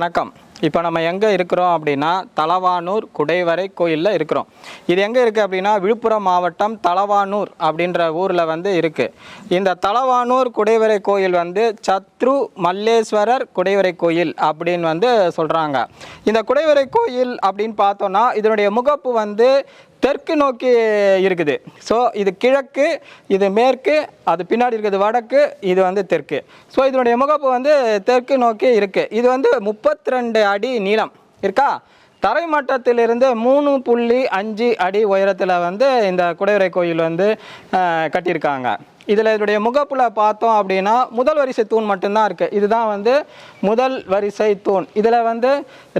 வணக்கம். இப்போ நம்ம எங்கே இருக்கிறோம் அப்படின்னா தலவானூர் குடைவரை கோயிலில் இருக்கிறோம். இது எங்கே இருக்குது அப்படின்னா விழுப்புரம் மாவட்டம் தலவானூர் அப்படின்ற ஊரில் வந்து இருக்குது இந்த தலவானூர் குடைவரை கோயில் வந்து சத்ரு மல்லேஸ்வரர் குடைவரை கோயில் அப்படின்னு வந்து சொல்கிறாங்க இந்த குடைவரை கோயில் அப்படின்னு பார்த்தோன்னா இதனுடைய முகப்பு வந்து தெற்கு நோக்கி இருக்குது. ஸோ இது கிழக்கு இது மேற்கு அது பின்னாடி இருக்கிறது வடக்கு இது வந்து தெற்கு. ஸோ இதனுடைய முகப்பு வந்து தெற்கு நோக்கி இருக்குது இது வந்து முப்பத்தி ரெண்டு அடி நீளம். இருக்கா? தரைமட்டத்திலிருந்து மூணு புள்ளி அஞ்சு அடி உயரத்தில் வந்து இந்த குடைவரை கோயில் வந்து கட்டியிருக்காங்க. இதில் இதனுடைய முகப்பில் பார்த்தோம் அப்படின்னா முதல் வரிசை தூண் மட்டும்தான் இருக்குது இதுதான் வந்து முதல் வரிசை தூண். இதில் வந்து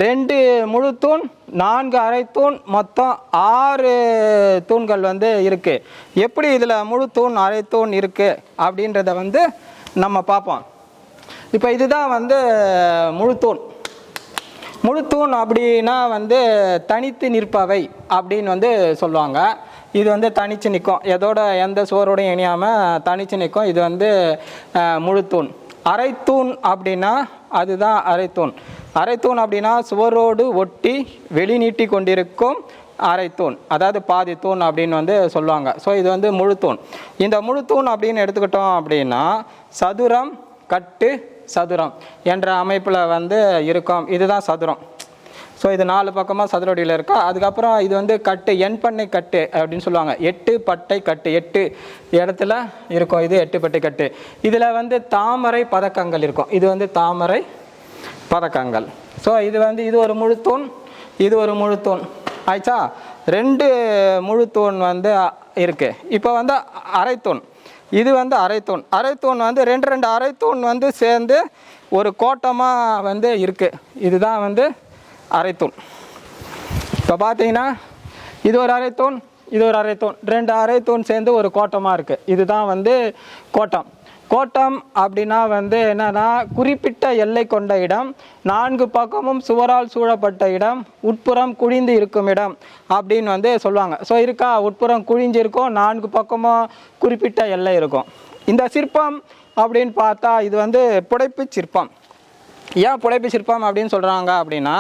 ரெண்டு முழு தூண் நான்கு அரை தூண் மொத்தம் ஆறு தூண்கள் வந்து இருக்குது எப்படி இதில் முழு தூண் அரை தூண் இருக்குது அப்படின்றத வந்து நம்ம பார்ப்போம். இப்போ இதுதான் வந்து முழு தூண். முழுத்தூண் அப்படின்னா வந்து தனித்து நிற்பவை அப்படின்னு வந்து சொல்லுவாங்க. இது வந்து தனிச்சு நிற்கும் எதோட எந்த சுவரோடையும் இணையாமல் தனிச்சு நிற்கும் இது வந்து முழுத்தூண் அரைத்தூண் அப்படின்னா அதுதான் அரைத்தூண் அரைத்தூண் அப்படின்னா சுவரோடு ஒட்டி வெளிநீட்டி கொண்டிருக்கும் அரைத்தூண் அதாவது பாதி தூண் அப்படின்னு வந்து சொல்லுவாங்க. ஸோ இது வந்து முழுத்தூண் இந்த முழுத்தூண் அப்படின்னு எடுத்துக்கிட்டோம் அப்படின்னா சதுரம் கட்டு சதுரம் என்ற அமைப்பில் வந்து இருக்கும். இதுதான் சதுரம். ஸோ இது நாலு பக்கமாக சதுரடியில் இருக்கா? அதுக்கப்புறம் இது வந்து கட்டு எண் பண்ணை கட்டு அப்படின்னு சொல்லுவாங்க. எட்டு பட்டை கட்டு எட்டு இடத்துல இருக்கும் இது எட்டு பட்டை கட்டு. இதில் வந்து தாமரை பதக்கங்கள் இருக்கும். இது வந்து தாமரை பதக்கங்கள். ஸோ இது வந்து இது ஒரு முழுத்தூண் இது ஒரு முழுத்தூண் ஆயிடுச்சா? ரெண்டு முழுத்தூண் வந்து இருக்குது இப்போ வந்து அரைத்தூண் இது வந்து அரைத்தூண் அரைத்தூண் வந்து ரெண்டு ரெண்டு அரைத்தூண் வந்து சேர்ந்து ஒரு கோட்டமாக வந்து இருக்குது இதுதான் வந்து அரைத்தூண் இப்போ பார்த்தீங்கன்னா இது ஒரு அரைத்தூண் இது ஒரு அரைத்தூண். ரெண்டு அரைத்தூண் சேர்ந்து ஒரு கோட்டமாக இருக்குது இதுதான் வந்து கோட்டம். கோட்டம் அப்படின்னா வந்து என்னன்னா குறிப்பிட்ட எல்லை கொண்ட இடம் நான்கு பக்கமும் சுவரால் சூழப்பட்ட இடம் உட்புறம் குழிந்து இருக்கும் இடம் அப்படின்னு வந்து சொல்லுவாங்க. ஸோ இருக்கா? உட்புறம் குழிஞ்சிருக்கும் நான்கு பக்கமும் குறிப்பிட்ட எல்லை இருக்கும். இந்த சிற்பம் அப்படின்னு பார்த்தா இது வந்து புடைப்பு சிற்பம். ஏன் புடைப்பு சிற்பம் அப்படின்னு சொல்கிறாங்க அப்படின்னா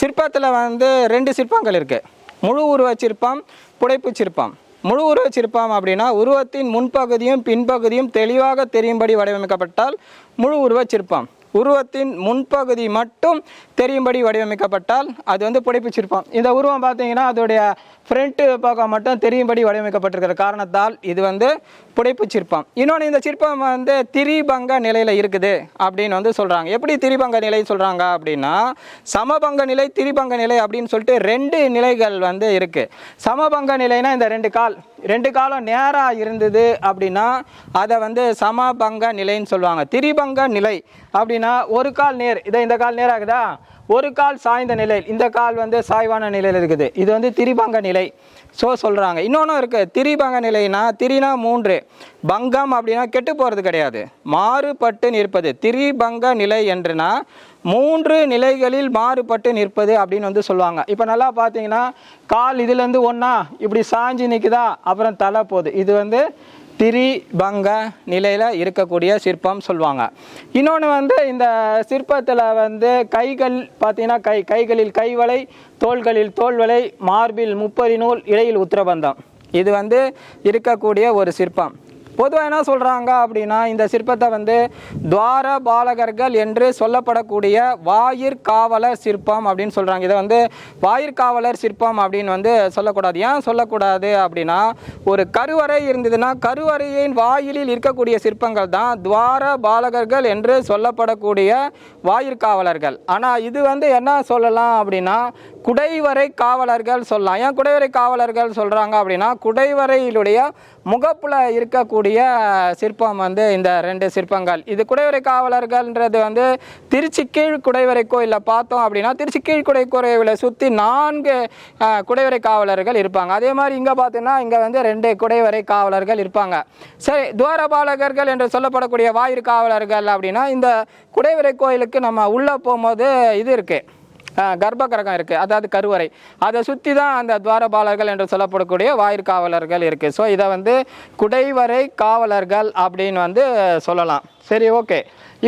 சிற்பத்தில் வந்து ரெண்டு சிற்பங்கள் இருக்குது முழு உருவ சிற்பம் புடைப்பு சிற்பம். முழு உருவ சிற்பம் அப்படின்னா உருவத்தின் முன்பகுதியும் பின்பகுதியும் தெளிவாக தெரியும்படி வடிவமைக்கப்பட்டால் முழு உருவ சிற்பம். உருவத்தின் முன்பகுதி மட்டும் தெரியும்படி வடிவமைக்கப்பட்டால் அது வந்து புடைப்பு சிற்பம். இந்த உருவம் பார்த்தீங்கன்னா அதோடைய ஃப்ரண்ட்டு பக்கம் மட்டும் தெரியும்படி வடிவமைக்கப்பட்டிருக்கிற காரணத்தால் இது வந்து புடைப்பு சிற்பம். இன்னொன்று இந்த சிற்பம் வந்து திரிபங்க நிலையில் இருக்குது அப்படின்னு வந்து சொல்கிறாங்க எப்படி திரிபங்க நிலை சொல்கிறாங்க அப்படின்னா சமபங்க நிலை திரிபங்க நிலை அப்படின்னு சொல்லிட்டு ரெண்டு நிலைகள் வந்து இருக்குது சமபங்க நிலைனா இந்த ரெண்டு கால். ரெண்டு காலம் நேராக இருந்தது அப்படின்னா அதை வந்து சமபங்க நிலைன்னு சொல்லுவாங்க. திரிபங்க நிலை அப்படின்னா ஒரு கால் நேர். இதை இந்த கால் நேராகுதா ஒரு கால் சாய்ந்த நிலையில். இந்த கால் வந்து சாய்வான நிலையில் இருக்குது. இது வந்து திரிபங்க நிலை. ஸோ சொல்கிறாங்க இன்னொன்றும் இருக்குது திரிபங்க நிலைனா திரினா மூன்று. பங்கம் அப்படின்னா கெட்டு போகிறது கிடையாது. மாறுபட்டு நிற்பது. திரிபங்க நிலை என்றுனா மூன்று நிலைகளில் மாறுபட்டு நிற்பது அப்படின்னு வந்து சொல்லுவாங்க. இப்போ நல்லா பார்த்தீங்கன்னா கால் இதுலேருந்து ஒன்றா இப்படி சாஞ்சி நிற்குதா அப்புறம் தலை போகுது. இது வந்து திரிபங்க நிலையில் இருக்கக்கூடிய சிற்பம் சொல்லுவாங்க இன்னொன்று வந்து இந்த சிற்பத்தில் வந்து கைகள் பார்த்தீங்கன்னா கை கைகளில் கைவளை தோள்களில் தோல்வலை மார்பில் முப்பரி நூல் இடையில் உத்திரபந்தம். இது வந்து இருக்கக்கூடிய ஒரு சிற்பம். பொதுவாக என்ன சொல்கிறாங்க அப்படின்னா இந்த சிற்பத்தை வந்து துவார பாலகர்கள் என்று சொல்லப்படக்கூடிய வாயிற் காவலர் சிற்பம் அப்படின்னு சொல்கிறாங்க இதை வந்து வாயிற் காவலர் சிற்பம் அப்படின்னு வந்து சொல்லக்கூடாது. ஏன் சொல்லக்கூடாது அப்படின்னா ஒரு கருவறை இருந்ததுன்னா கருவறையின் வாயிலில் இருக்கக்கூடிய சிற்பங்கள் தான் துவார பாலகர்கள் என்று சொல்லப்படக்கூடிய வாயிற் காவலர்கள். ஆனால் இது வந்து என்ன சொல்லலாம் அப்படின்னா குடைவரை காவலர்கள் சொல்லலாம். ஏன் குடைவரை காவலர்கள் சொல்கிறாங்க அப்படின்னா குடைவரையிலுடைய முகப்பில் இருக்கக்கூடிய சிற்பம் வந்து இந்த ரெண்டு சிற்பங்கள். இது குடைவரை காவலர்கள்ன்றது வந்து திருச்சி கீழ் குடைவரை கோயிலில் பார்த்தோம் அப்படின்னா திருச்சி கீழ் குடை சுற்றி நான்கு குடைவரை காவலர்கள் இருப்பாங்க. அதே மாதிரி இங்கே பார்த்தீங்கன்னா இங்கே வந்து ரெண்டு குடைவரை காவலர்கள் இருப்பாங்க. சரி துவாரபாலகர்கள் என்று சொல்லப்படக்கூடிய வாயு காவலர்கள் அப்படின்னா இந்த குடைவரை கோயிலுக்கு நம்ம உள்ளே போகும்போது இது இருக்குது கர்ப்ப கிரகம் இருக்குது அதாவது கருவறை. அதை சுற்றி தான் அந்த துவாரபாலர்கள் என்று சொல்லப்படக்கூடிய வாயிற்காவலர்கள் இருக்குது ஸோ இதை வந்து குடைவரை காவலர்கள் அப்படின்னு வந்து சொல்லலாம். சரி ஓகே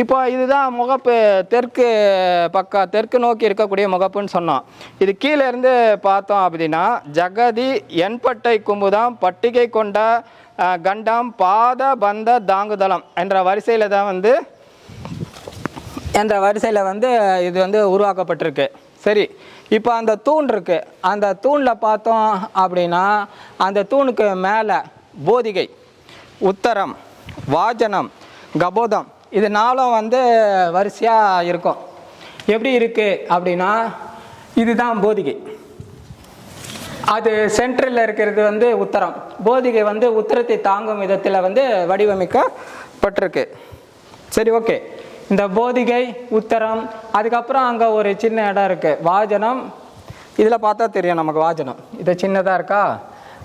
இப்போ இதுதான் முகப்பு தெற்கு பக்கம் தெற்கு நோக்கி இருக்கக்கூடிய முகப்புன்னு சொன்னோம். இது கீழே இருந்து பார்த்தோம் அப்படின்னா ஜகதி என்பட்டை கும்புதாம் பட்டிகை கொண்ட கண்டம் பாத பந்த தாங்குதளம் என்ற வரிசையில் தான் வந்து என்ற வரிசையில் வந்து இது வந்து உருவாக்கப்பட்டிருக்கு. சரி இப்போ அந்த தூண் இருக்கு. அந்த தூணில் பார்த்தோம் அப்படின்னா அந்த தூணுக்கு மேலே போதிகை உத்தரம் வாஜனம் கபோதம் இது நாளும் வந்து வரிசையாக இருக்கும். எப்படி இருக்குது அப்படின்னா இதுதான் போதிகை. அது சென்ட்ரலில் இருக்கிறது வந்து உத்தரம். போதிகை வந்து உத்தரத்தை தாங்கும் விதத்தில் வந்து வடிவமைக்கப்பட்டிருக்கு. சரி ஓகே இந்த போதிகை உத்தரம் அதுக்கப்புறம் அங்கே ஒரு சின்ன இடம் இருக்குது வாஜனம். இதில் பார்த்தா தெரியும் நமக்கு வாஜனம். இது சின்னதாக இருக்கா?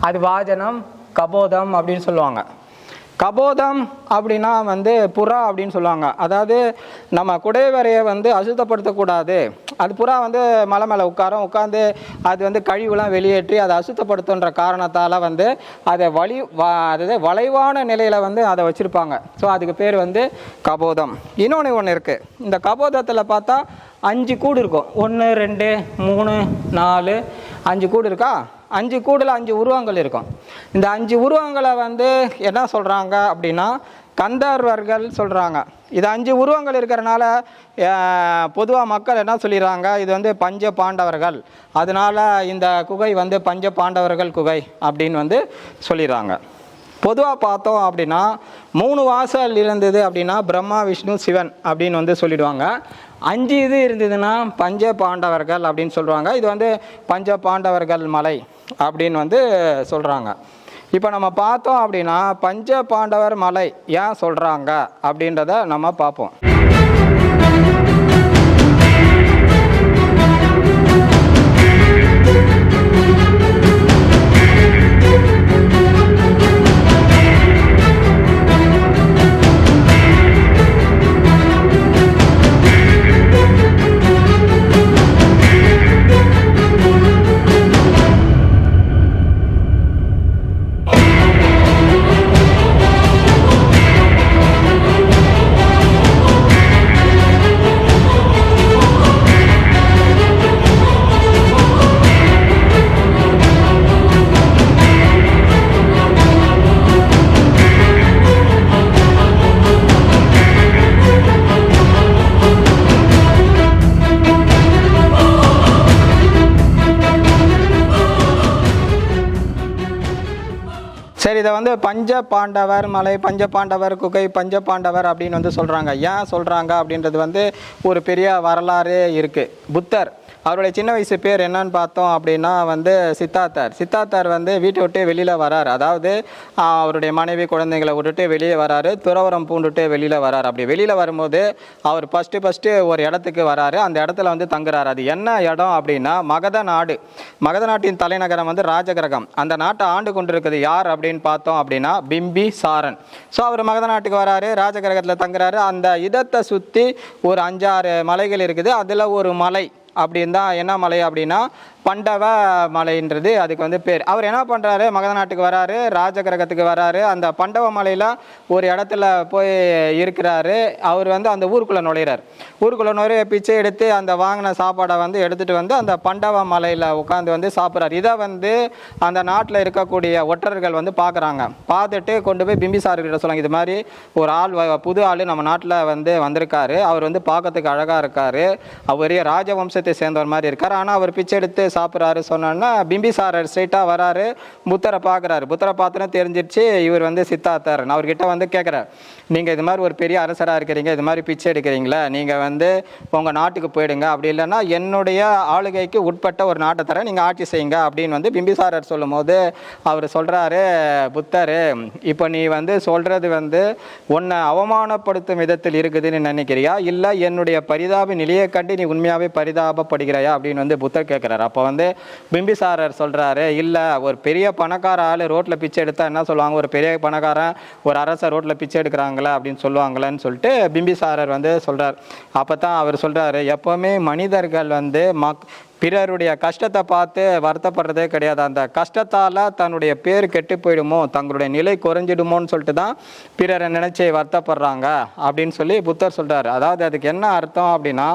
அது வாஜனம் கபோதம் அப்படின்னு சொல்லுவாங்க. கபோதம் அப்படின்னா வந்து புறா அப்படின்னு சொல்லுவாங்க. அதாவது நம்ம குடைவரையை வந்து அசுத்தப்படுத்தக்கூடாது. அது புறா வந்து மலை மேலே உட்காரும். உட்காந்து அது வந்து கழிவுலாம் வெளியேற்றி அதை அசுத்தப்படுத்துன்ற காரணத்தால் வந்து அதை வலி அதாவது வளைவான நிலையில் வந்து அதை வச்சுருப்பாங்க. ஸோ அதுக்கு பேர் வந்து கபோதம். இன்னொன்று ஒன்று இருக்குது இந்த கபோதத்தில் பார்த்தா அஞ்சு கூடு இருக்கும். ஒன்று ரெண்டு மூணு நாலு அஞ்சு கூடு இருக்கா? அஞ்சு கூடில் அஞ்சு உருவங்கள் இருக்கும். இந்த அஞ்சு உருவங்களை வந்து என்ன சொல்கிறாங்க அப்படின்னா கந்தர்வர்கள் சொல்கிறாங்க இது அஞ்சு உருவங்கள் இருக்கிறனால பொதுவாக மக்கள் என்ன சொல்லிடுறாங்க? இது வந்து பஞ்ச பாண்டவர்கள். அதனால இந்த குகை வந்து பஞ்ச பாண்டவர்கள் குகை அப்படின்னு வந்து சொல்லிடுறாங்க. பொதுவாக பார்த்தோம் அப்படின்னா மூணு வாசல் இருந்தது அப்படின்னா பிரம்மா விஷ்ணு சிவன் அப்படின்னு வந்து சொல்லிடுவாங்க. அஞ்சு இது இருந்ததுன்னா பஞ்ச பாண்டவர்கள் அப்படின்னு சொல்லுவாங்க இது வந்து பஞ்ச பாண்டவர்கள் மலை அப்படின்னு வந்து சொல்கிறாங்க இப்போ நம்ம பார்த்தோம் அப்படின்னா பஞ்ச பாண்டவர் மலை ஏன் சொல்கிறாங்க அப்படின்றத நம்ம பார்ப்போம். இதை வந்து பஞ்ச பாண்டவர் மலை பஞ்ச பாண்டவர் குகை பஞ்ச பாண்டவர் அப்படின்னு வந்து சொல்கிறாங்க ஏன் சொல்கிறாங்க அப்படின்றது வந்து ஒரு பெரிய வரலாறு இருக்குது புத்தர் அவருடைய சின்ன வயசு பேர் என்னன்னு பார்த்தோம் அப்படின்னா வந்து சித்தார்த்தார் சித்தார்த்தார் வந்து வீட்டை விட்டு வெளியில் வராரு. அதாவது அவருடைய மனைவி குழந்தைங்களை விட்டுட்டு வெளியே வராரு. துறவரம் பூண்டுட்டு வெளியில் வராரு. அப்படி வெளியில் வரும்போது அவர் ஃபஸ்ட்டு ஃபஸ்ட்டு ஒரு இடத்துக்கு வராரு. அந்த இடத்துல வந்து தங்குறாரு. அது என்ன இடம் அப்படின்னா மகத நாடு. மகத நாட்டின் தலைநகரம் வந்து ராஜகிரகம். அந்த நாட்டை ஆண்டு கொண்டிருக்கிறது யார் அப்படின்னு பார்த்தோம் அப்படின்னா பிம்பி சாரன். ஸோ அவர் மகத நாட்டுக்கு வராரு. ராஜகிரகத்தில் தங்குறாரு. அந்த இதத்தை சுற்றி ஒரு அஞ்சாறு மலைகள் இருக்குது. அதில் ஒரு மலை அப்படின்னு தான் என்ன மலை அப்படின்னா பண்டவ மலைன்றது அதுக்கு வந்து பேர். அவர் என்ன பண்ணுறாரு மகத நாட்டுக்கு வராரு ராஜகிரகத்துக்கு வராரு. அந்த பண்டவ மலையில் ஒரு இடத்துல போய் இருக்கிறாரு. அவர் வந்து அந்த ஊருக்குள்ளே நுழையிறார். ஊருக்குள்ளே நுழைய பிச்சை எடுத்து அந்த வாங்கின சாப்பாடை வந்து எடுத்துகிட்டு வந்து அந்த பண்டவ மலையில் உட்காந்து வந்து சாப்பிட்றாரு. இதை வந்து அந்த நாட்டில் இருக்கக்கூடிய ஒற்றர்கள் வந்து பார்க்குறாங்க. பார்த்துட்டு கொண்டு போய் பிம்பிசார்கிட்ட சொல்லுவாங்க இது மாதிரி ஒரு ஆள் வ- புது ஆள் நம்ம நாட்டில் வந்து வந்திருக்காரு. அவர் வந்து பார்க்கறதுக்கு அழகாக இருக்காரு. அவரே வம்சத்தை சேர்ந்தவர் மாதிரி இருக்கார். ஆனால் அவர் பிச்சை எடுத்து சாப்பிட்றாரு சொன்னோன்னா பிம்பிசாரர் ஸ்ட்ரைட்டாக வராரு. புத்தரை பார்க்குறாரு. புத்தரை பார்த்தோன்னே தெரிஞ்சிருச்சு. இவர் வந்து சித்தார்த்தார். அவர்கிட்ட வந்து கேட்குறாரு நீங்கள் இது மாதிரி ஒரு பெரிய அரசராக இருக்கிறீங்க இது மாதிரி பிச்சை எடுக்கிறீங்களா நீங்கள் வந்து உங்கள் நாட்டுக்கு போயிடுங்க. அப்படி இல்லைன்னா என்னுடைய ஆளுகைக்கு உட்பட்ட ஒரு நாட்டை தர நீங்கள் ஆட்சி செய்யுங்க அப்படின்னு வந்து பிம்பிசாரர் சொல்லும்போது அவர் சொல்கிறாரு புத்தர் இப்போ நீ வந்து சொல்கிறது வந்து உன்னை அவமானப்படுத்தும் விதத்தில் இருக்குதுன்னு நினைக்கிறியா? இல்லை என்னுடைய பரிதாப நிலையை கண்டு நீ உண்மையாகவே பரிதாபப்படுகிறாயா? அப்படின்னு வந்து புத்தர் கேட்குறாரு. அப்போ வந்து பிம்பிசாரர் சொல்கிறாரு இல்லை ஒரு பெரிய பணக்கார ஆள் ரோட்டில் பிச்சை எடுத்தால் என்ன சொல்லுவாங்க? ஒரு பெரிய பணக்காரன் ஒரு அரசர் ரோட்டில் பிச்சை எடுக்கிறாங்க அப்படின்னு சொல்லுவாங்களேன்னு சொல்லிட்டு பிம்பிசாரர் வந்து சொல்கிறார் அப்போ தான் அவர் சொல்கிறாரு எப்போவுமே மனிதர்கள் வந்து மக் பிறருடைய கஷ்டத்தை பார்த்து வருத்தப்படுறதே கிடையாது. அந்த கஷ்டத்தால் தன்னுடைய பேர் கெட்டு போயிடுமோ தங்களுடைய நிலை குறைஞ்சிடுமோன்னு சொல்லிட்டு தான் பிறரை நினைச்சி வருத்தப்படுறாங்க அப்படின்னு சொல்லி புத்தர் சொல்கிறார் அதாவது அதுக்கு என்ன அர்த்தம் அப்படின்னா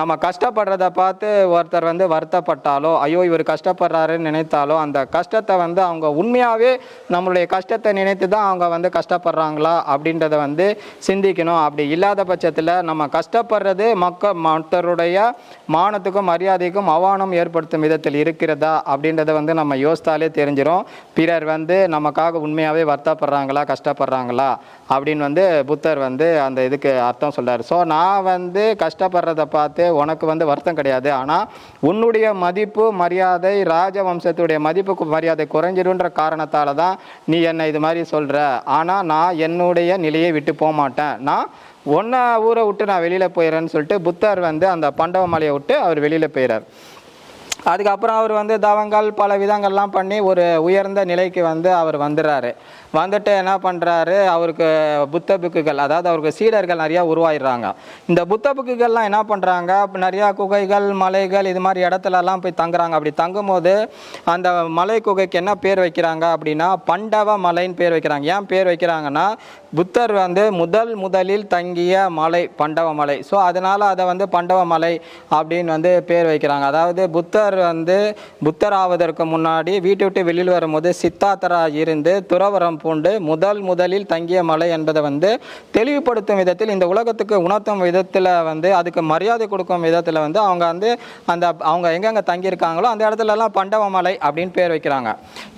நம்ம கஷ்டப்படுறத பார்த்து ஒருத்தர் வந்து வருத்தப்பட்டாலோ ஐயோ இவர் கஷ்டப்படுறாருன்னு நினைத்தாலோ அந்த கஷ்டத்தை வந்து அவங்க உண்மையாகவே நம்மளுடைய கஷ்டத்தை நினைத்து தான் அவங்க வந்து கஷ்டப்படுறாங்களா அப்படின்றத வந்து சிந்திக்கணும். அப்படி இல்லாத பட்சத்தில் நம்ம கஷ்டப்படுறது மக்கள் மற்றவருடைய மானத்துக்கும் மரியாதைக்கும் அவமானம் ஏற்படுத்தும் விதத்தில் இருக்கிறதா அப்படின்றத வந்து நம்ம யோசித்தாலே தெரிஞ்சிடும் பிறர் வந்து நமக்காக உண்மையாகவே வருத்தப்படுறாங்களா கஷ்டப்படுறாங்களா அப்படின்னு வந்து புத்தர் வந்து அந்த இதுக்கு அர்த்தம் சொல்கிறார் ஸோ நான் வந்து கஷ்டப்படுறத பார்த்து உனக்கு வந்து வருத்தம் கிடையாது. ஆனால் உன்னுடைய மதிப்பு மரியாதை ராஜவம்சத்துடைய மதிப்புக்கு மரியாதை குறைஞ்சிடுன்ற காரணத்தால் தான் நீ என்னை இது மாதிரி சொல்கிற ஆனால் நான் என்னுடைய நிலையை விட்டு போக மாட்டேன். நான் ஒன்றை ஊரை விட்டு நான் வெளியில் போயிடுறேன்னு சொல்லிட்டு புத்தர் வந்து அந்த பண்டவ மலையை விட்டு அவர் வெளியில் போயிறார். அதுக்கப்புறம் அவர் வந்து தவங்கள் பல விதங்கள்லாம் பண்ணி ஒரு உயர்ந்த நிலைக்கு வந்து அவர் வந்துடுறாரு. வந்துட்டு என்ன பண்ணுறாரு அவருக்கு புத்த புக்குகள் அதாவது அவருக்கு சீடர்கள் நிறையா உருவாயிடுறாங்க. இந்த புத்த புக்குகள்லாம் என்ன பண்ணுறாங்க நிறையா குகைகள் மலைகள் இது மாதிரி இடத்துலலாம் போய் தங்குறாங்க. அப்படி தங்கும்போது அந்த மலை குகைக்கு என்ன பேர் வைக்கிறாங்க அப்படின்னா பண்டவ மலைன்னு பேர் வைக்கிறாங்க. ஏன் பேர் வைக்கிறாங்கன்னா புத்தர் வந்து முதல் முதலில் தங்கிய மலை பண்டவ மலை. ஸோ அதனால் அதை வந்து பண்டவ மலை அப்படின்னு வந்து பேர் வைக்கிறாங்க. அதாவது புத்தர் வந்து புத்தர் ஆவதற்கு முன்னாடி வீட்டை விட்டு வெளியில் வரும்போது சித்தார்த்தரா இருந்து துறவரம் பூண்டு முதல் முதலில் தங்கிய மலை என்பதை வந்து தெளிவுபடுத்தும் விதத்தில் இந்த உலகத்துக்கு உணர்த்தும் விதத்தில் வந்து அதுக்கு மரியாதை கொடுக்கும் விதத்தில் வந்து அவங்க வந்து அந்த அவங்க எங்கெங்கே தங்கியிருக்காங்களோ அந்த இடத்துலலாம் பண்டவ மலை அப்படின்னு பேர் வைக்கிறாங்க.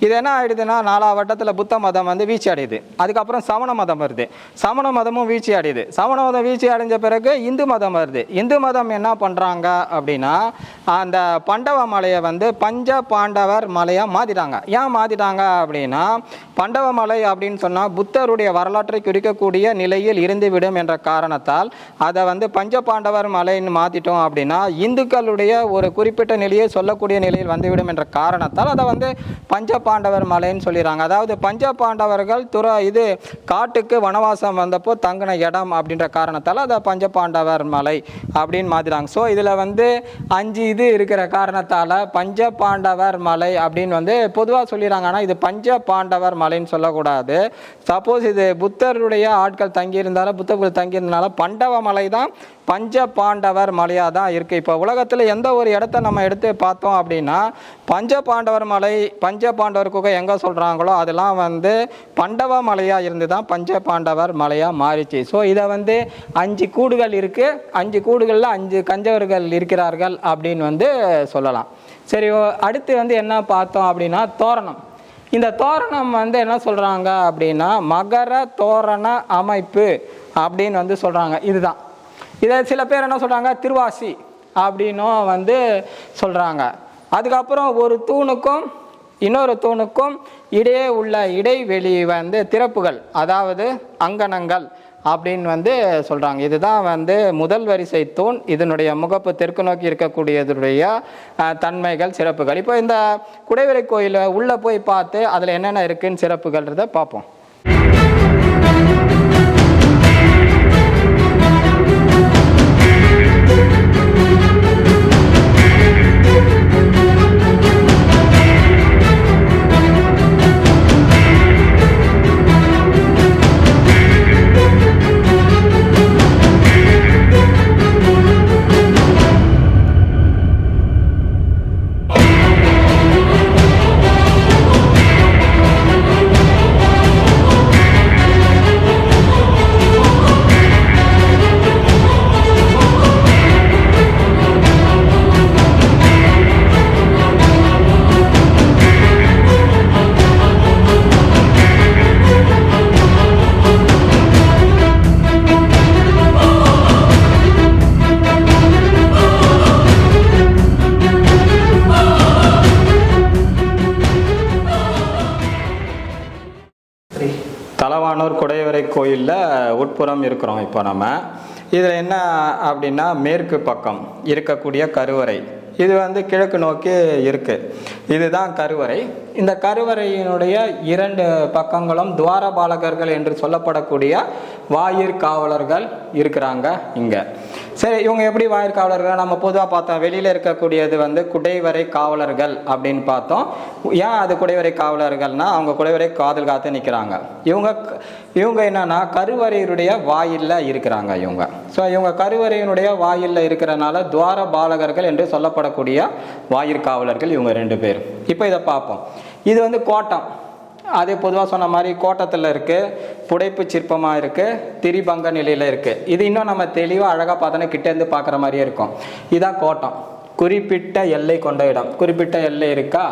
இது என்ன ஆயிடுதுன்னா நாலா வட்டத்தில் புத்த மதம் வந்து வீழ்ச்சி அடையுது. அதுக்கப்புறம் சமண மதம் வருது. சமண மதமும் வீழ்ச்சி அடையுது. சமண மதம் வீழ்ச்சி அடைஞ்ச பிறகு இந்து மதம் வருது. இந்து மதம் என்ன பண்ணுறாங்க அப்படின்னா அந்த பண்டவ மலையை வந்து பஞ்ச பாண்டவர் மலையாக மாற்றிட்டாங்க ஏன் மாற்றிட்டாங்க அப்படின்னா பண்டவ மலை அப்படின்னு சொன்னால் புத்தருடைய வரலாற்றை குறிக்கக்கூடிய நிலையில் இருந்துவிடும் என்ற காரணத்தால் அதை வந்து பஞ்ச பாண்டவர் மலைன்னு மாற்றிட்டோம் அப்படின்னா இந்துக்களுடைய ஒரு குறிப்பிட்ட நிலையை சொல்லக்கூடிய நிலையில் வந்துவிடும் என்ற காரணத்தால் அதை வந்து பஞ்ச பாண்டவர் மலைன்னு சொல்லிடுறாங்க. அதாவது பஞ்ச பாண்டவர்கள் துற இது காட்டுக்கு வனவாசம் வந்தப்போ தங்கின இடம் அப்படின்ற காரணத்தால் அதை பஞ்ச பாண்டவர் மலை அப்படின்னு மாற்றிறாங்க ஸோ இதில் வந்து அஞ்சு இது இருக்கிற காரணத்தால் பஞ்ச பாண்டவர் மலை அப்படின்னு வந்து பொதுவாக சொல்லிடுறாங்க. ஆனால் இது பஞ்ச பாண்டவர் மலைன்னு சொல்லக்கூடாது. சப்போஸ் இது புத்தருடைய ஆட்கள் தங்கியிருந்தாலும் புத்தர்கள் தங்கியிருந்தனால பண்டவ மலை தான் பஞ்ச பாண்டவர் மலையாக தான் இருக்குது இப்போ உலகத்தில் எந்த ஒரு இடத்த நம்ம எடுத்து பார்த்தோம் அப்படின்னா பஞ்ச பாண்டவர் மலை பஞ்ச பாண்டவர் குகை எங்கே சொல்கிறாங்களோ அதெல்லாம் வந்து பண்டவ மலையாக இருந்து தான் பஞ்ச பாண்டவர் மலையாக மாறிச்சு. ஸோ இதை வந்து அஞ்சு கூடுகள் இருக்குது அஞ்சு கூடுகளில் அஞ்சு கஞ்சவர்கள் இருக்கிறார்கள் அப்படின்னு வந்து சொல்லலாம். சரி அடுத்து வந்து என்ன பார்த்தோம் அப்படின்னா தோரணம். இந்த தோரணம் வந்து என்ன சொல்கிறாங்க அப்படின்னா மகர தோரண அமைப்பு அப்படின்னு வந்து சொல்கிறாங்க இதுதான். இதை சில பேர் என்ன சொல்கிறாங்க திருவாசி அப்படின்னும் வந்து சொல்கிறாங்க அதுக்கப்புறம் ஒரு தூணுக்கும் இன்னொரு தூணுக்கும் இடையே உள்ள இடைவெளி வந்து திறப்புகள். அதாவது அங்கணங்கள் அப்படின்னு வந்து சொல்கிறாங்க இதுதான் வந்து முதல் வரிசை தூண். இதனுடைய முகப்பு தெற்கு நோக்கி இருக்கக்கூடியதுடைய தன்மைகள் சிறப்புகள். இப்போ இந்த குடைவரை கோயிலை உள்ளே போய் பார்த்து அதில் என்னென்ன இருக்குன்னு சிறப்புகள்ன்றதை பார்ப்போம். தலவானூர் குடைவரை கோயிலில் உட்புறம் இருக்கிறோம் இப்போ நம்ம இதில் என்ன அப்படின்னா மேற்கு பக்கம் இருக்கக்கூடிய கருவறை. இது வந்து கிழக்கு நோக்கி இருக்கு. இதுதான் கருவறை. இந்த கருவறையினுடைய இரண்டு பக்கங்களும் துவாரபாலகர்கள் என்று சொல்லப்படக்கூடிய வாயிற் காவலர்கள் இருக்கிறாங்க இங்கே. சரி இவங்க எப்படி வாயிற்காவலர்கள்? நம்ம பொதுவாக பார்த்தோம் வெளியில் இருக்கக்கூடியது வந்து குடைவரை காவலர்கள் அப்படின்னு பார்த்தோம். ஏன் அது குடைவரை காவலர்கள்னா அவங்க குடைவரை காதல் காத்து நிற்கிறாங்க இவங்க இவங்க என்னன்னா கருவறையினுடைய வாயிலில் இருக்கிறாங்க இவங்க. ஸோ இவங்க கருவறையினுடைய வாயிலில் இருக்கிறனால துவார பாலகர்கள் என்று சொல்லப்படக்கூடிய வாயிற்காவலர்கள் இவங்க ரெண்டு பேர். இப்போ இதை பார்ப்போம். இது வந்து கோட்டம். அதே பொதுவாக சொன்ன மாதிரி கோட்டத்தில் இருக்குது புடைப்பு சிற்பமாக இருக்குது திரிபங்க நிலையில் இருக்குது இது இன்னும் நம்ம தெளிவாக அழகாக பார்த்தோன்னா கிட்டேருந்து பார்க்குற மாதிரியே இருக்கும். இதுதான் கோட்டம். குறிப்பிட்ட எல்லை கொண்ட இடம். குறிப்பிட்ட எல்லை இருக்கா?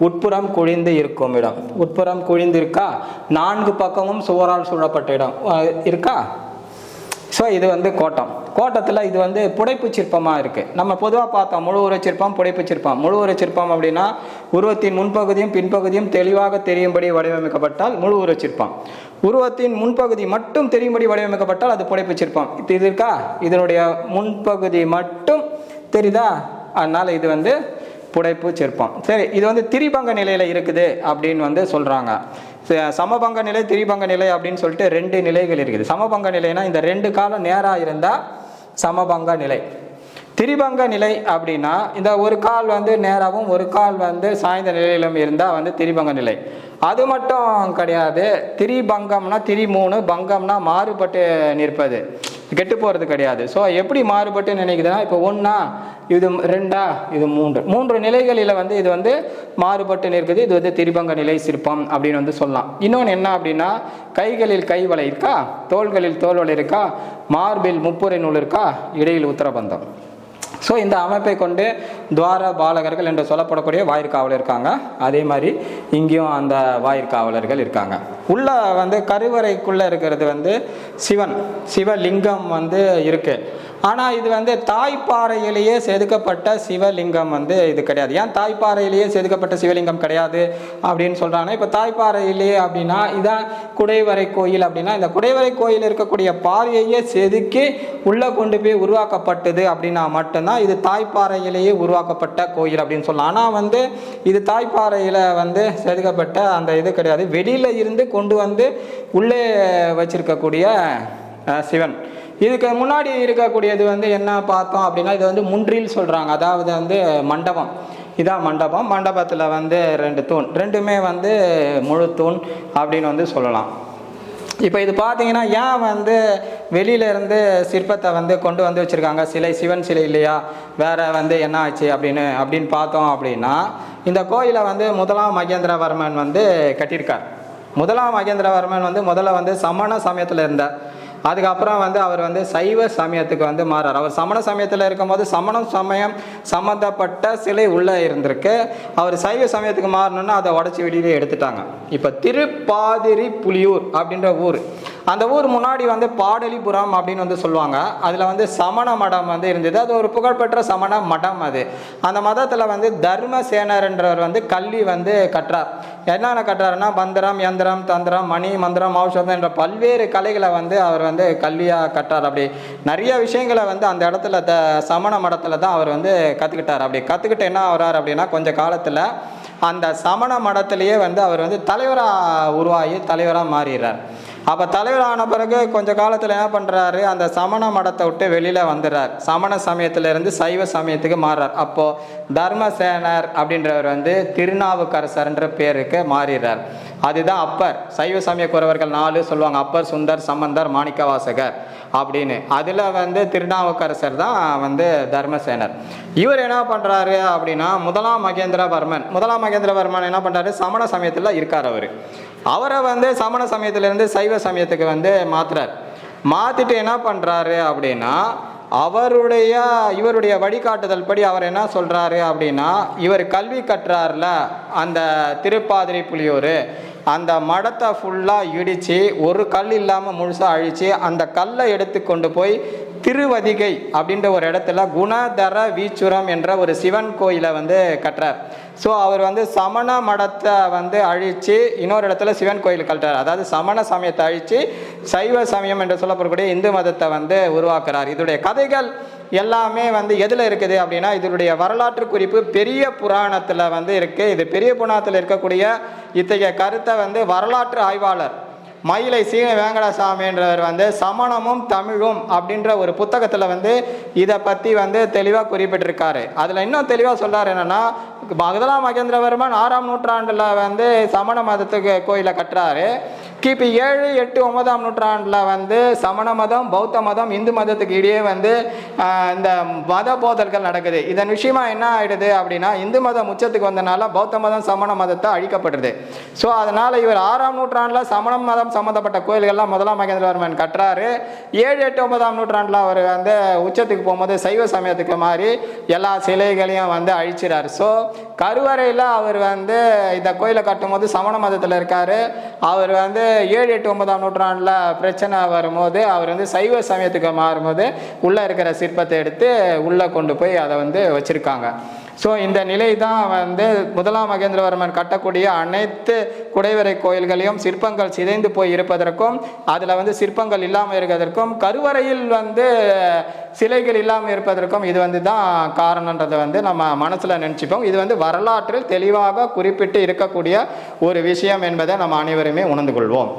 உட்புறம் குழிந்து இருக்கும் இடம். உட்புறம் குழிந்து இருக்கா? நான்கு பக்கமும் சுவரால் சூழப்பட்ட இடம். இருக்கா? ஸோ இது வந்து கோட்டம். கோட்டத்தில் இது வந்து புடைப்பு சிற்பமாக இருக்குது நம்ம பொதுவாக பார்த்தோம் முழு உருவச் சிற்பம் புடைப்பு சிற்பம். முழு உருவச் சிற்பம் அப்படின்னா உருவத்தின் முன்பகுதியும் பின்பகுதியும் தெளிவாக தெரியும்படி வடிவமைக்கப்பட்டால் முழு உருவச் சிற்பம். உருவத்தின் முன்பகுதி மட்டும் தெரியும்படி வடிவமைக்கப்பட்டால் அது புடைப்பு சிற்பம். இது இது இருக்கா? இதனுடைய முன்பகுதி மட்டும் தெரியுதா? அதனால் இது வந்து புடைப்பு சிற்பம். சரி இது வந்து திரிபங்க நிலையில் இருக்குது அப்படின்னு வந்து சொல்கிறாங்க சமபங்க நிலை திரிபங்க நிலை அப்படின்னு சொல்லிட்டு ரெண்டு நிலைகள் இருக்குது. சமபங்க நிலைனா இந்த ரெண்டு காலம் நேராக இருந்தால் சமபங்க நிலை. திரிபங்க நிலை அப்படின்னா இந்த ஒரு கால் வந்து நேராகவும் ஒரு கால் வந்து சாய்ந்த நிலையிலும் இருந்தால் வந்து திரிபங்க நிலை. அது மட்டும் கிடையாது. திரிபங்கம்னா திரி மூணு பங்கம்னா மாறுபட்டு நிற்பது. கெட்டு போகிறது கிடையாது. ஸோ எப்படி மாறுபட்டு நினைக்குதுன்னா இப்போ ஒன்றா இது ரெண்டா? இது மூன்று. மூன்று நிலைகளில் வந்து இது வந்து மாறுபட்டு நிற்குது. இது வந்து திரிபங்க நிலை சிற்பம் அப்படின்னு வந்து சொல்லலாம். இன்னொன்று என்ன அப்படின்னா கைகளில் கை வலை இருக்கா தோள்களில் தோல் வலை இருக்கா மார்பில் முப்புரை நூல் இருக்கா? இடையில் உத்தரபந்தம். ஸோ இந்த அமைப்பை கொண்டு துவார பாலகர்கள் என்று சொல்லப்படக்கூடிய வாயிற்காவலர் இருக்காங்க. அதே மாதிரி இங்கேயும் அந்த வாயிற்காவலர்கள் இருக்காங்க. உள்ள வந்து கருவறைக்குள்ளே இருக்கிறது வந்து சிவன். சிவலிங்கம் வந்து இருக்குது ஆனால் இது வந்து தாய்ப்பாறையிலேயே செதுக்கப்பட்ட சிவலிங்கம் வந்து இது கிடையாது. ஏன் தாய்ப்பாறையிலேயே செதுக்கப்பட்ட சிவலிங்கம் கிடையாது அப்படின்னு சொல்கிறாங்கன்னா இப்போ தாய்ப்பாறையிலேயே அப்படின்னா இதான் குடைவரை கோயில் அப்படின்னா இந்த குடைவரை கோயில் இருக்கக்கூடிய பாறையையே செதுக்கி உள்ளே கொண்டு போய் உருவாக்கப்பட்டது அப்படின்னா மட்டும்தான் இது தாய்ப்பாறையிலேயே உருவாக்கப்பட்ட கோயில் அப்படின்னு சொல்லலாம். ஆனால் வந்து இது தாய்ப்பாறையில் வந்து செதுக்கப்பட்ட அந்த இது கிடையாது. வெளியில் இருந்து கொண்டு வந்து உள்ளே வச்சிருக்கக்கூடிய சிவன். இதுக்கு முன்னாடி இருக்கக்கூடியது வந்து என்ன பார்த்தோம் அப்படின்னா இது வந்து முன்றில் சொல்கிறாங்க அதாவது வந்து மண்டபம். இதான் மண்டபம். மண்டபத்தில் வந்து ரெண்டு தூண். ரெண்டுமே வந்து முழு தூண் அப்படின்னு வந்து சொல்லலாம். இப்போ இது பார்த்தீங்கன்னா ஏன் வந்து வெளியில இருந்து சிற்பத்தை வந்து கொண்டு வந்து வச்சுருக்காங்க? சிலை சிவன் சிலை இல்லையா? வேறு வந்து என்ன ஆச்சு அப்படின்னு அப்படின்னு பார்த்தோம் அப்படின்னா இந்த கோயிலை வந்து முதலாம் மகேந்திரவர்மன் வந்து கட்டியிருக்கார். முதலாம் மகேந்திரவர்மன் வந்து முதல்ல வந்து சமண சமயத்தில் இருந்தார். அதுக்கப்புறம் வந்து அவர் வந்து சைவ சமயத்துக்கு வந்து மாறார். அவர் சமண சமயத்தில் இருக்கும்போது சமணம் சமயம் சம்மந்தப்பட்ட சிலை உள்ளே இருந்திருக்கு. அவர் சைவ சமயத்துக்கு மாறணும்னா அதை உடச்சி வெளியிலே எடுத்துட்டாங்க. இப்போ திருப்பாதிரி புலியூர் அப்படின்ற ஊர். அந்த ஊர் முன்னாடி வந்து பாடலிபுரம் அப்படின்னு வந்து சொல்லுவாங்க. அதில் வந்து சமண மடம் வந்து இருந்தது. அது ஒரு புகழ்பெற்ற சமண மடம் அது. அந்த மதத்தில் வந்து தர்மசேனர்ன்றவர் வந்து கல்வி வந்து கற்றார். என்னென்ன கற்றாருன்னா மந்திரம் யந்திரம் தந்திரம் மணி மந்திரம் ஔஷதம் என்ற பல்வேறு கலைகளை வந்து அவர் வந்து கல்வியாக கற்றார். அப்படி நிறைய விஷயங்களை வந்து அந்த இடத்துல த சமண மடத்தில் தான் அவர் வந்து கற்றுக்கிட்டார் அப்படி கற்றுக்கிட்டு என்ன ஆகிறார் அப்படின்னா கொஞ்சம் காலத்தில் அந்த சமண மடத்திலேயே வந்து அவர் வந்து தலைவராக உருவாகி தலைவராக மாறிடுறார். அப்போ தலைவரான பிறகு கொஞ்ச காலத்தில் என்ன பண்ணுறாரு அந்த சமண மடத்தை விட்டு வெளியில் வந்துடுறார் சமண சமயத்திலிருந்து சைவ சமயத்துக்கு மாறுறார். அப்போது தர்மசேனர் அப்படின்றவர் வந்து திருநாவுக்கரசர்ன்ற பேருக்கு மாறிடுறார். அதுதான் அப்பர். சைவ சமய குறவர்கள் நாலு சொல்லுவாங்க. அப்பர் சுந்தர் சம்பந்தர் மாணிக்கவாசகர் அப்படின்னு. அதில் வந்து திருநாவுக்கரசர் தான் வந்து தர்மசேனர். இவர் என்ன பண்ணுறாரு அப்படின்னா முதலாம் மகேந்திரவர்மன். முதலாம் மகேந்திரவர்மன் என்ன பண்ணுறாரு சமண சமயத்தில் இருக்கார் அவர். அவரை வந்து சமண சமயத்திலேருந்து சைவ சமயத்துக்கு வந்து மாத்துறார். மாற்றிட்டு என்ன பண்ணுறாரு அப்படின்னா அவருடைய இவருடைய வழிகாட்டுதல் படி அவர் என்ன சொல்கிறாரு அப்படின்னா இவர் கல்வி கற்றார்ல அந்த திருப்பாதிரி புலியூர் அந்த மடத்தை ஃபுல்லாக இடித்து ஒரு கல் இல்லாமல் முழுசாக அழித்து அந்த கல்லை எடுத்து கொண்டு போய் திருவதிகை அப்படின்ற ஒரு இடத்துல குணதர வீச்சுரம் என்ற ஒரு சிவன் கோயிலை வந்து கட்டுறார். ஸோ அவர் வந்து சமண மடத்தை வந்து அழித்து இன்னொரு இடத்துல சிவன் கோயில் கட்டுறார். அதாவது சமண சமயத்தை அழித்து சைவ சமயம் என்று சொல்லப்படக்கூடிய இந்து மதத்தை வந்து உருவாக்குறார். இதோடைய கதைகள் எல்லாமே வந்து எதில் இருக்குது அப்படின்னா இதனுடைய வரலாற்று குறிப்பு பெரிய புராணத்தில் வந்து இருக்குது இது பெரிய புராணத்தில் இருக்கக்கூடிய இத்தகைய கருத்தை வந்து வரலாற்று ஆய்வாளர் மயிலை சீன வேங்கடசாமின்றவர் வந்து சமணமும் தமிழும் அப்படின்ற ஒரு புத்தகத்தில் வந்து இதை பற்றி வந்து தெளிவாக குறிப்பிட்டிருக்காரு. அதில் இன்னும் தெளிவாக சொல்கிறார் என்னென்னா பகதலா மகேந்திரவர்மன் ஆறாம் நூற்றாண்டில் வந்து சமண மதத்துக்கு கோயிலை கட்டுறாரு. கிபி ஏழு எட்டு ஒன்பதாம் நூற்றாண்டில் வந்து சமண மதம் பௌத்த மதம் இந்து மதத்துக்கு இடையே வந்து இந்த மத போதல்கள் நடக்குது. இதன் விஷயமா என்ன ஆயிடுது அப்படின்னா இந்து மதம் உச்சத்துக்கு வந்தனால பௌத்த மதம் சமண மதத்தை அழிக்கப்படுது ஸோ அதனால இவர் ஆறாம் நூற்றாண்டில் சமண மதம் சம்மந்தப்பட்ட கோயில்கள்லாம் முதலாம் மகேந்திரவர்மன் கட்டுறாரு. ஏழு எட்டு ஒன்பதாம் நூற்றாண்டில் அவர் வந்து உச்சத்துக்கு போகும்போது சைவ சமயத்துக்கு மாறி எல்லா சிலைகளையும் வந்து அழிச்சிறாரு. ஸோ கருவறையில் அவர் வந்து இந்த கோயிலை கட்டும்போது சமண மதத்தில் இருக்காரு. அவர் வந்து ஏழு எட்டு ஒன்பதாம் நூற்றாண்டில் பிரச்சனை வரும்போது அவர் வந்து சைவ சமயத்துக்கு மாறும்போது உள்ளே இருக்கிற சிற்பத்தை எடுத்து உள்ளே கொண்டு போய் அதை வந்து வச்சுருக்காங்க. ஸோ இந்த நிலை தான் வந்து முதலாம் மகேந்திரவர்மன் கட்டக்கூடிய அனைத்து குடைவரை கோயில்களையும் சிற்பங்கள் சிதைந்து போய் இருப்பதற்கும் அதில் வந்து சிற்பங்கள் இல்லாமல் இருக்கிறதற்கும் கருவறையில் வந்து சிலைகள் இல்லாமல் இருப்பதற்கும் இது வந்து தான் காரணன்றதை வந்து நம்ம மனசில் நினச்சிப்போம். இது வந்து வரலாற்றில் தெளிவாக குறிப்பிட்டு இருக்கக்கூடிய ஒரு விஷயம் என்பதை நம்ம அனைவருமே உணர்ந்து கொள்வோம்.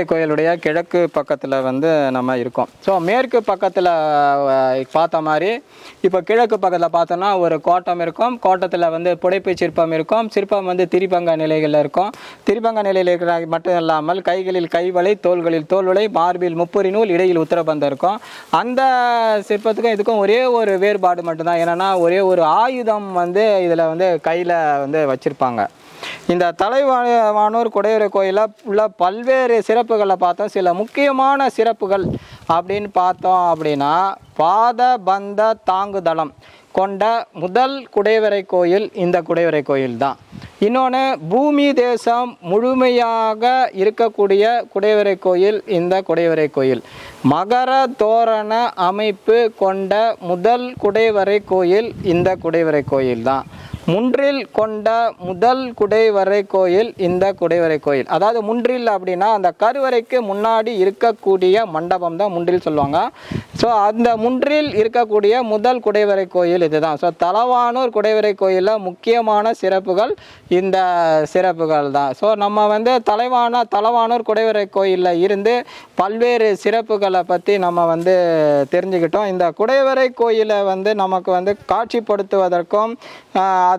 இப்போ கோயிலுடைய கிழக்கு பக்கத்தில் வந்து நம்ம இருக்கோம். ஸோ மேற்கு பக்கத்தில் பார்த்த மாதிரி இப்போ கிழக்கு பக்கத்தில் பார்த்தோன்னா ஒரு கோட்டம் இருக்கும். கோட்டத்தில் வந்து புடைப்பு சிற்பம் இருக்கும். சிற்பம் வந்து திரிபங்க நிலைகளில் இருக்கும். திரிபங்க நிலையில் இருக்கிற மட்டும் இல்லாமல் கைகளில் கைவலை தோள்களில் தோல்வலை மார்பில் முப்பொறி நூல் இடையில் உத்தரபந்தம் இருக்கும். அந்த சிற்பத்துக்கும் இதுக்கும் ஒரே ஒரு வேறுபாடு மட்டும்தான். என்னென்னா ஒரே ஒரு ஆயுதம் வந்து இதில் வந்து கையில் வந்து வச்சுருப்பாங்க. இந்த தலைவானூர் குடையுறை கோயிலில் உள்ள பல்வேறு சிறப்புகளை பார்த்தோம். சில முக்கியமான சிறப்புகள் அப்படின்னு பார்த்தோம் அப்படின்னா பாத பந்த தாங்குதளம் கொண்ட முதல் குடைவரை கோயில் இந்த குடைவரை கோயில் தான் இன்னொன்று பூமி தேசம் முழுமையாக இருக்கக்கூடிய குடைவரை கோயில் இந்த குடைவரை கோயில். மகர தோரண அமைப்பு கொண்ட முதல் குடைவரை கோயில் இந்த குடைவரை கோயில் தான் முன்றில் கொண்ட முதல் குடைவரை கோயில் இந்த குடைவரை கோயில். அதாவது முன்றில் அப்படின்னா அந்த கருவறைக்கு முன்னாடி இருக்கக்கூடிய மண்டபம் தான் முன்றில் சொல்லுவாங்க. ஸோ அந்த முன்றில் இருக்கக்கூடிய முதல் குடைவரை கோயில் இதுதான். ஸோ தலவானூர் குடைவரை கோயிலில் முக்கியமான சிறப்புகள் இந்த சிறப்புகள் தான். ஸோ நம்ம வந்து தலைவான தலவானூர் குடைவரை கோயிலில் இருந்து பல்வேறு சிறப்புகளை பற்றி நம்ம வந்து தெரிஞ்சுக்கிட்டோம். இந்த குடைவரை கோயிலை வந்து நமக்கு வந்து காட்சிப்படுத்துவதற்கும்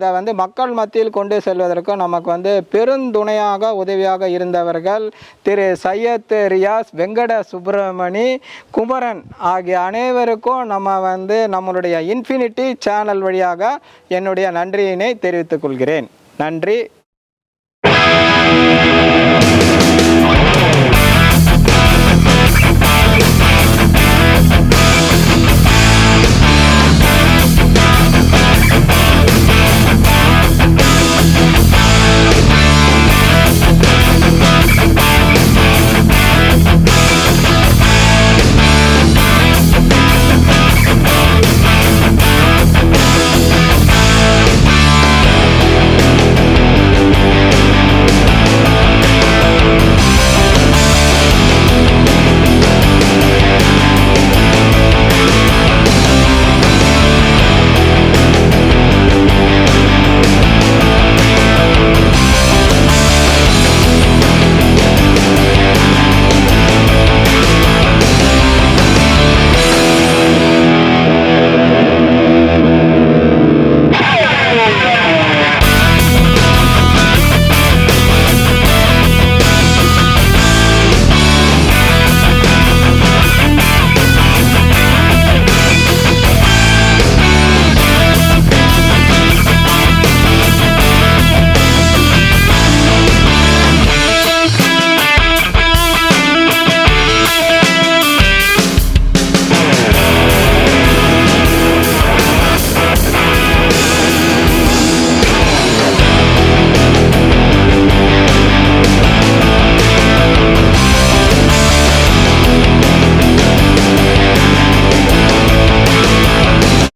அதை வந்து மக்கள் மத்தியில் கொண்டு செல்வதற்கும் நமக்கு வந்து பெருந்துணையாக உதவியாக இருந்தவர்கள் திரு சையத் ரியாஸ் வெங்கட சுப்பிரமணி குமரன் ஆகிய அனைவருக்கும் நம்ம வந்து நம்மளுடைய இன்ஃபினிட்டி சேனல் வழியாக என்னுடைய நன்றியினை தெரிவித்துக் கொள்கிறேன். நன்றி.